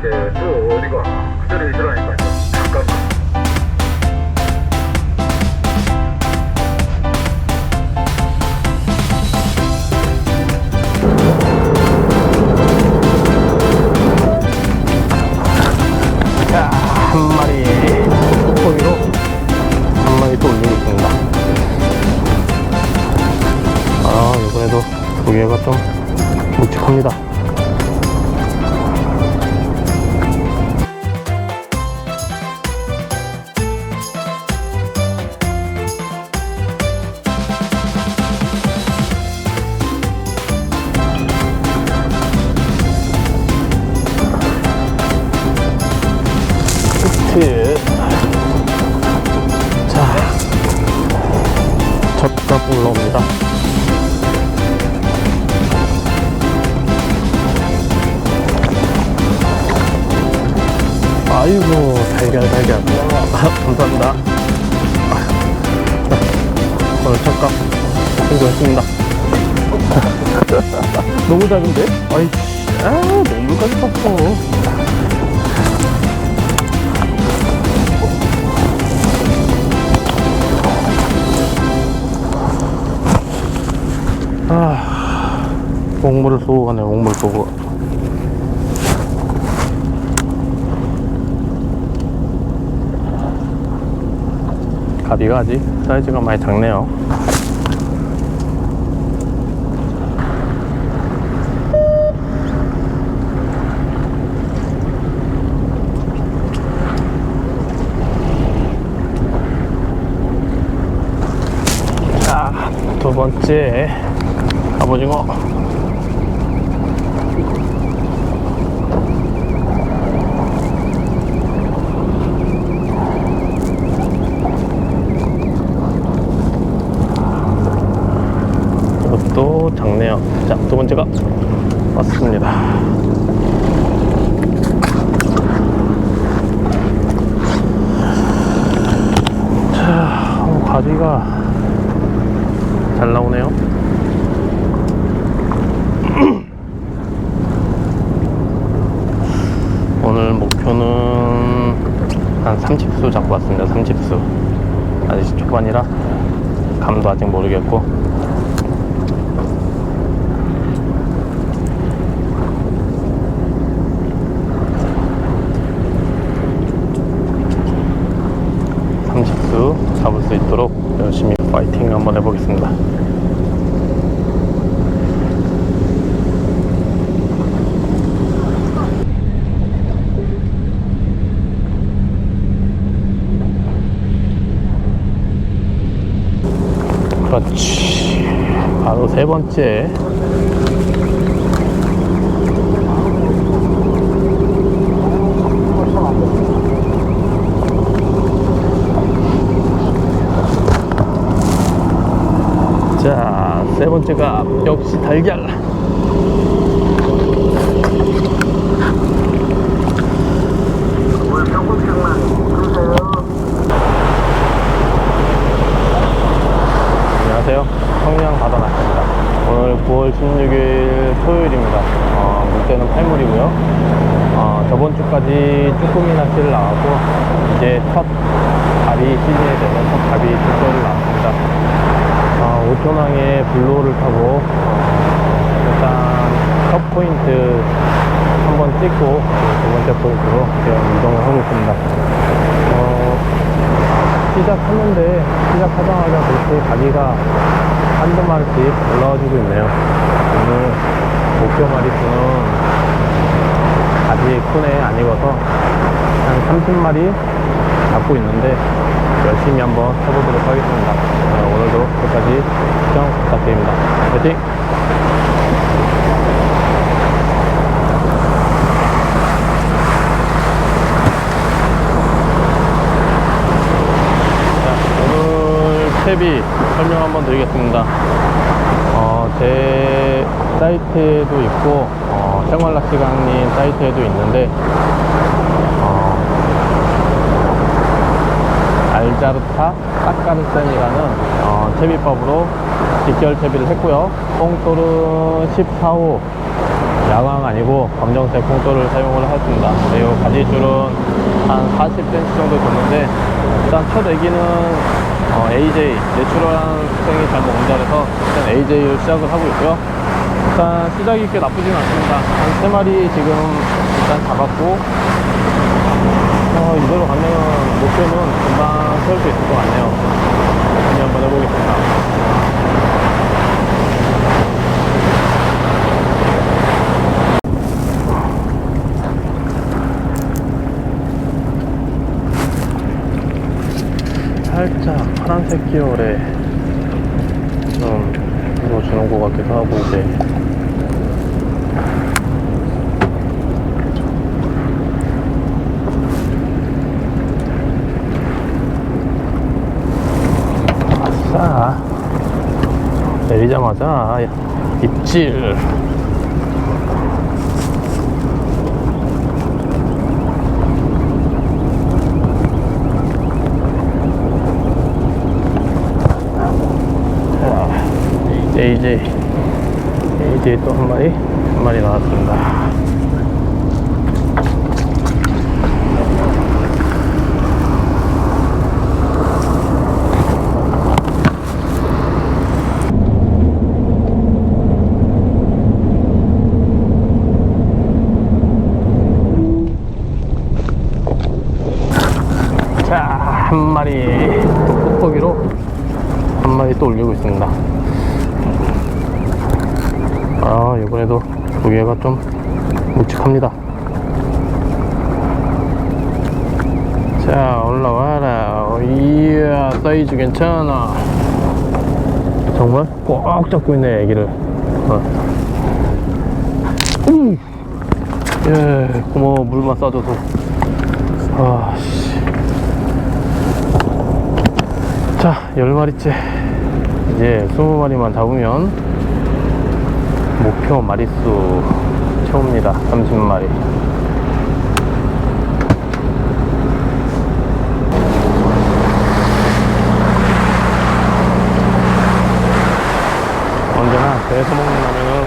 이제 또 어디가? 그 자리에 있으라니 성공했습니다. 너무 작은데? 아이씨, 아, 너무까지 떴어. 아, 옥물을 쏘고 가네, 옥물 쏘고. 가비가 아직 사이즈가 많이 작네요. 자, 두 번째 갑오징어. 이것도 작네요. 자, 두 번째가 왔습니다. 자, 어, 가지가 잘 나오네요. 오늘 목표는 한 30수 잡고 왔습니다. 30수. 아직 초반이라 감도 아직 모르겠고. 삼십수 잡을 수 있도록 열심히 파이팅 한번 해보겠습니다. 그렇지. 바로 세 번째. 자, 세 번째가 역시 달걀. 오늘 평균평만 주세요 안녕하세요. 청량 바다낚시입니다. 오늘 9월 16일 토요일입니다. 어, 물때는 8물이고요. 어, 저번 주까지 쭈꾸미 낚시를 나가고 이제 첫 가비 시즌이 되면 첫 가비 출소를 나왔습니다. 어, 5천왕의 블루호를 타고 어, 일단 첫 포인트 한번 찍고 두 번째 포인트로 지금 이동을 하고 있습니다. 어, 시작했는데 시작하자마자 그렇게 가기가 한두 마리씩 올라와주고 있네요. 오늘 목표 마리수는 아직 손에 안 익어서 한 30마리 잡고 있는데 열심히 한번 해보도록 하겠습니다. 어, 오늘도 끝까지 시청 부탁드립니다. 화이팅! 자, 탭이 설명 한번 드리겠습니다. 어, 제 사이트에도 있고, 어, 생활낚시강님 사이트에도 있는데, 어, 알자르타 까까르센이라는 어, 채비법으로 직결 채비를 했고요. 뽕돌은 14호 야광 아니고 검정색 콩돌을 사용을 했습니다. 그리고 가지줄은 한 40cm 정도 줬는데 일단 첫 애기는 어, AJ 내추럴한 특성이 잘 먹는다 그래서 일단 AJ를 시작을 하고 있고요. 일단 시작이 꽤 나쁘진 않습니다. 한세 마리 지금 일단 잡았고 어, 이대로 가면 목표는 금방 세울 수 있을 것 같네요. 한번 해보겠습니다. 파란색 계열의 좀 주는 것 같기도 하고 이제. 아싸. 내리자마자 입질 AJ AJ 또 한 마리 한 마리 나왔습니다 자, 한 마리 또 뽁뽁이로 한 마리 또 올리고 있습니다. 아, 이번에도 무게가 좀 묵직합니다. 자, 올라와라. 어, 이야, 사이즈 괜찮아. 정말 꽉 잡고 있네, 애기를. 어. 음. 예, 고마워, 물만 싸줘서. 아, 씨. 자, 10마리째. 이제 20마리만 잡으면 목표 마리수 채웁니다. 30마리. 언제나 배에서 먹는 라면은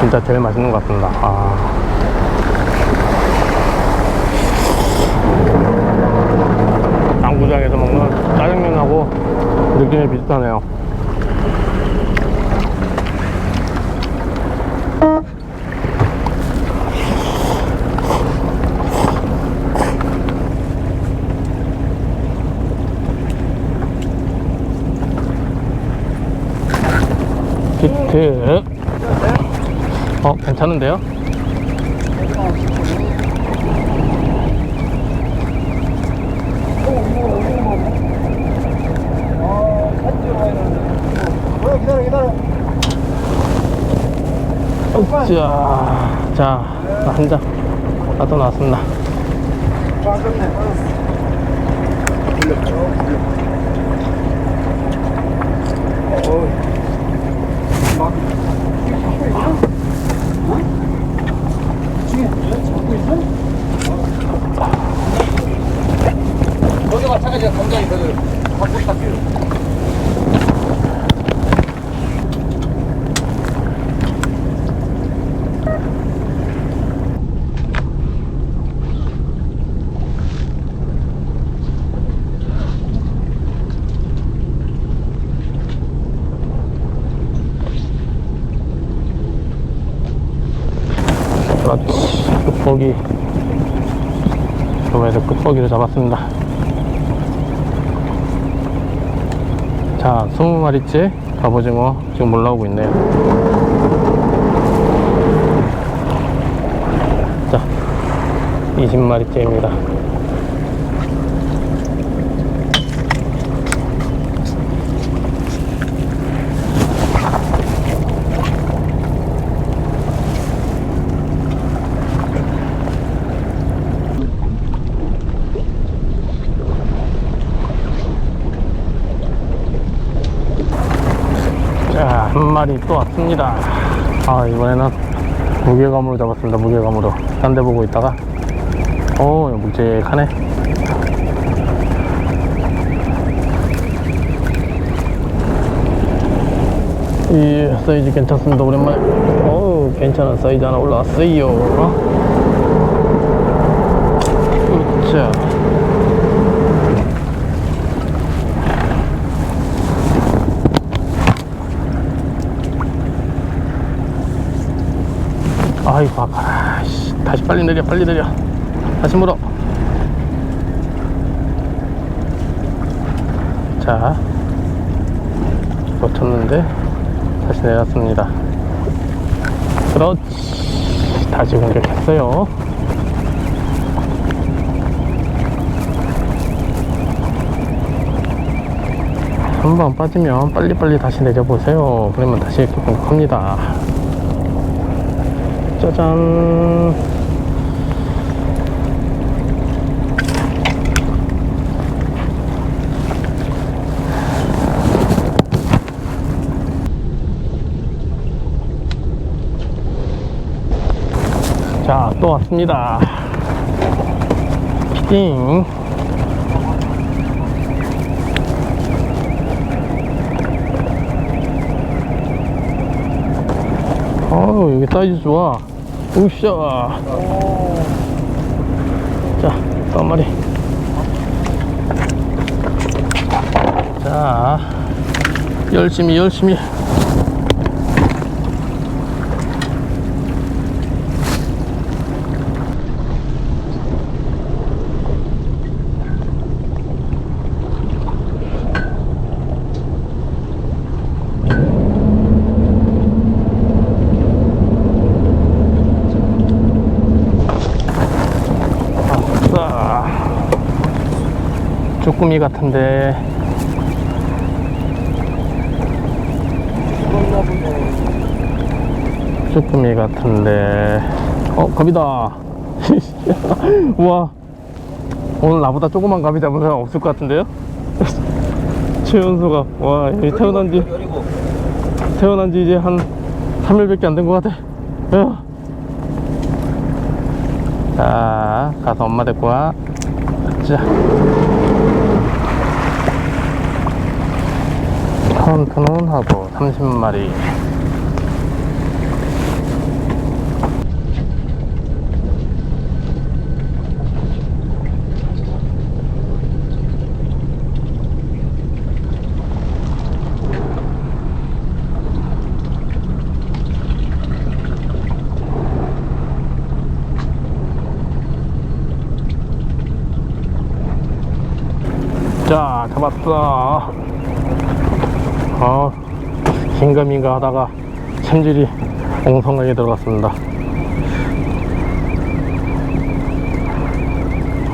진짜 제일 맛있는 것 같습니다. 아. 당구장에서 먹는 짜장면하고 느낌이 비슷하네요. 히트. 어, 괜찮은데요? 자, 자, 한 장. 나도 나왔습니다. 빠졌네 빠졌어 불렸죠 어이 막 거기 마찬가지야 감정이 그들 갖고 탈게요 그렇지. 끝보기. 끝보기를 잡았습니다. 자, 20마리째 갑오징어 지금 올라오고 있네요. 자, 20마리째입니다. 자, 한 마리 또 왔습니다. 아, 이번에는 무게감으로 잡았습니다. 무게감으로. 딴 데 보고 있다가, 오, 묵직하네. 이 사이즈 괜찮습니다. 오랜만에. 어우, 괜찮은 사이즈 하나 올라왔어요. 자. 아이고, 아파. 씨, 다시 빨리 내려, 빨리 내려. 다시 물어. 자. 놓쳤는데 다시 내렸습니다. 그렇지. 다시 공격했어요. 한 번 빠지면 빨리빨리 다시 내려보세요. 그러면 다시 이렇게 공격합니다. 짜잔. 자, 또 왔습니다. 피딩. 어우, 여기 사이즈 좋아. 우샤. 자, 또 한 마리. 자, 열심히, 열심히. 아싸. 쭈꾸미 같은데. 쭈꾸미 같은데. 어, 갑이다. 우와. 오늘 나보다 조그만 감이 잡은 사람 없을 것 같은데요? 최연소가. 와, 여기 태어난 지, 태어난 지 이제 한 3일밖에 안 된 것 같아. 야. 자, 가서 엄마 데리고 와. 자. 카운트는 하고 30마리. 자, 잡았어. 어, 긴가민가 하다가 챔질이 엉성하게 들어갔습니다.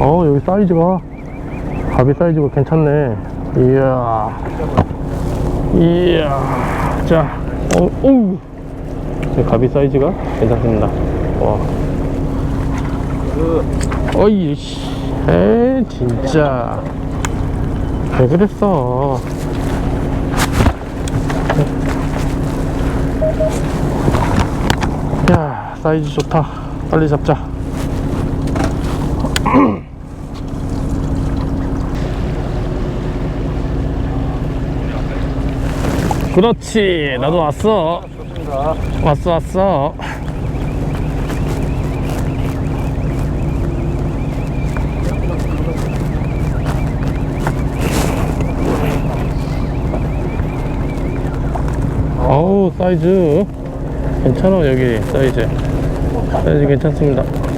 어, 여기 사이즈가, 가비 사이즈가 괜찮네. 이야. 이야. 자, 어, 오. 가비 사이즈가 괜찮습니다. 와. 어이, 씨. 에 진짜. 왜 그랬어? 야, 사이즈 좋다. 빨리 잡자. 그렇지. 나도 왔어. 좋습니다. 왔어, 왔어. 어우, 사이즈. 괜찮아, 여기, 사이즈. 사이즈 괜찮습니다.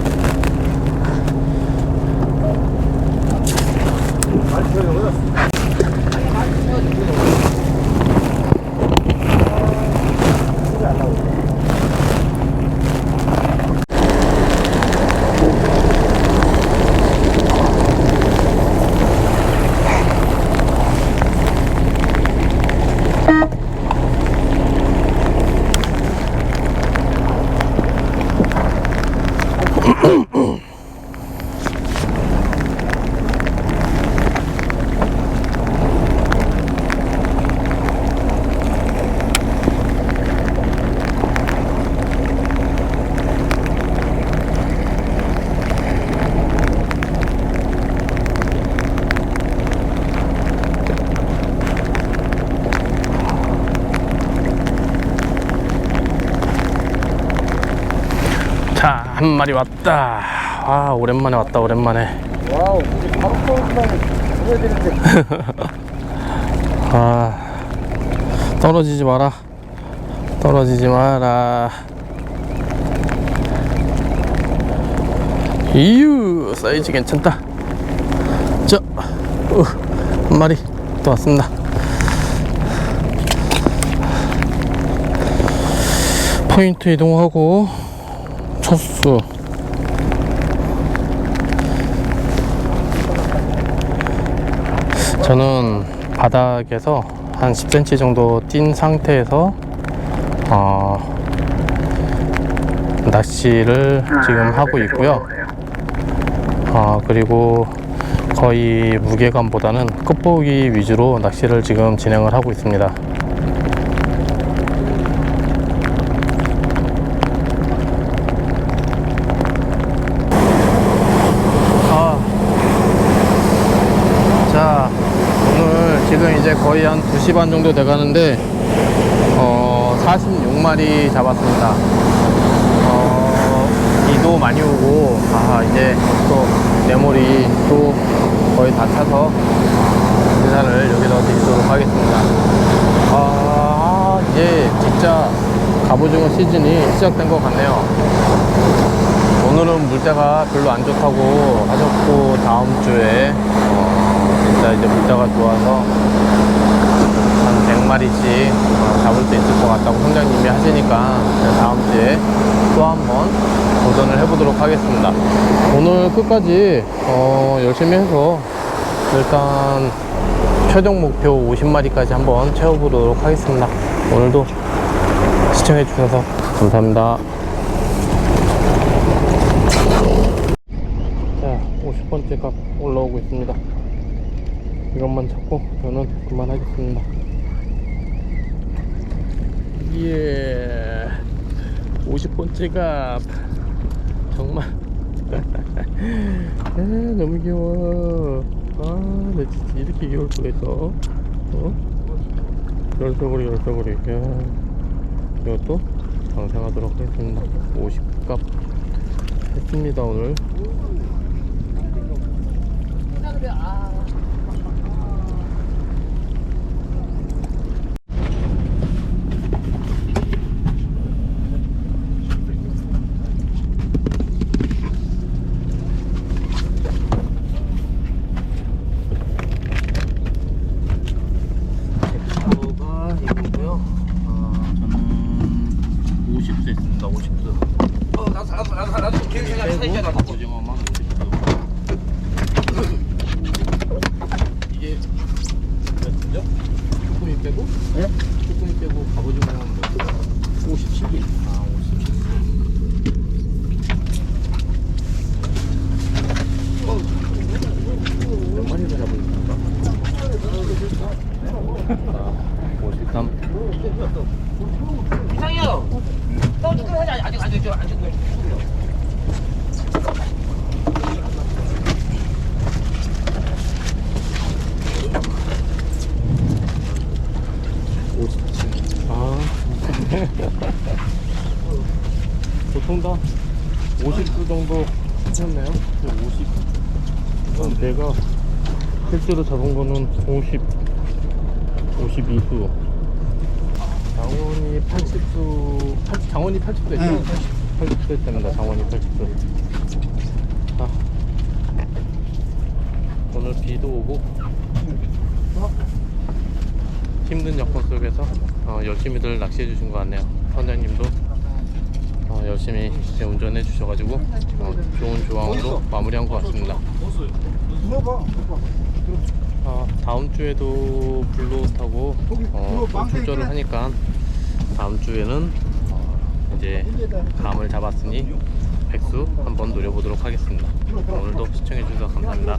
한 마리 왔다. 아, 오랜만에 왔다, 오랜만에. 와우, 우리 바로 되는데. 아, 떨어지지 마라. 떨어지지 마라. 이유, 사이즈 괜찮다. 자, 어, 한 마리 또 왔습니다. 포인트 이동하고, 첫수. 저는 바닥에서 한 10cm 정도 뛴 상태에서 어, 낚시를 지금 하고 있고요. 어, 그리고 거의 무게감보다는 끝보기 위주로 낚시를 지금 진행을 하고 있습니다. 10시 반 정도 돼가는데 어, 46마리 잡았습니다. 어, 비도 많이 오고 아 이제 또 네 메모리도 거의 다 차서 인사를 여기다 드리도록 하겠습니다. 아 이제 진짜 갑오징어 시즌이 시작된 것 같네요. 오늘은 물때가 별로 안 좋다고 하셨고 다음 주에 어, 진짜 이제 물자가 좋아서 마리씩 어, 잡을 수 있을 것 같다고 선장님이 하시니까 다음 주에 또 한번 도전을 해보도록 하겠습니다. 오늘 끝까지 어, 열심히 해서 일단 최종 목표 50마리까지 한번 채워보도록 하겠습니다. 오늘도 시청해 주셔서 감사합니다. 자, 50번째 값 올라오고 있습니다. 이것만 찾고 저는 그만하겠습니다. 예, 50번째 값 정말 아, 너무 귀여워. 아, 내 진짜 이렇게 귀여울 수가 있어. 어? 열쇠고리, 열쇠고리. 야, 이것도 방생하도록 하겠습니다. 50값 했습니다 오늘. 이거가 이거고요. 어, 저는 50수 했습니다. 50수. 어, 나도 나도 나도 나도 계획 생각 사이즈야 나도. 오징어만 50수. 이게 몇수죠? 쭈꾸미 빼고? 네? 쭈꾸미 빼고 갑오징어는 몇 수? 57개. 아, 57개. 몇 마리를 잡으셨습니까? 아, 53. 이상해요. 너 지금 하지 아직 아직 아직 아직 아. 보통 다 50수 정도 하셨네요. 50. 그럼 내가 실제로 잡은 거는 50, 52수. 장원이 80수, 80, 장원이 80수 했죠? 80수 했답니다. 장원이 80수. 아. 오고 힘든 여건 속에서 어, 열심히들 낚시해 주신 것 같네요. 선장님도 어, 열심히 운전해 주셔가지고 어, 좋은 조항으로 마무리한 것 같습니다. 어, 다음 주에도 블루 타고 어, 또 출조를 하니까 다음 주에는 어, 이제 감을 잡았으니 백수 한번 노려보도록 하겠습니다. 오늘도 시청해 주셔서 감사합니다.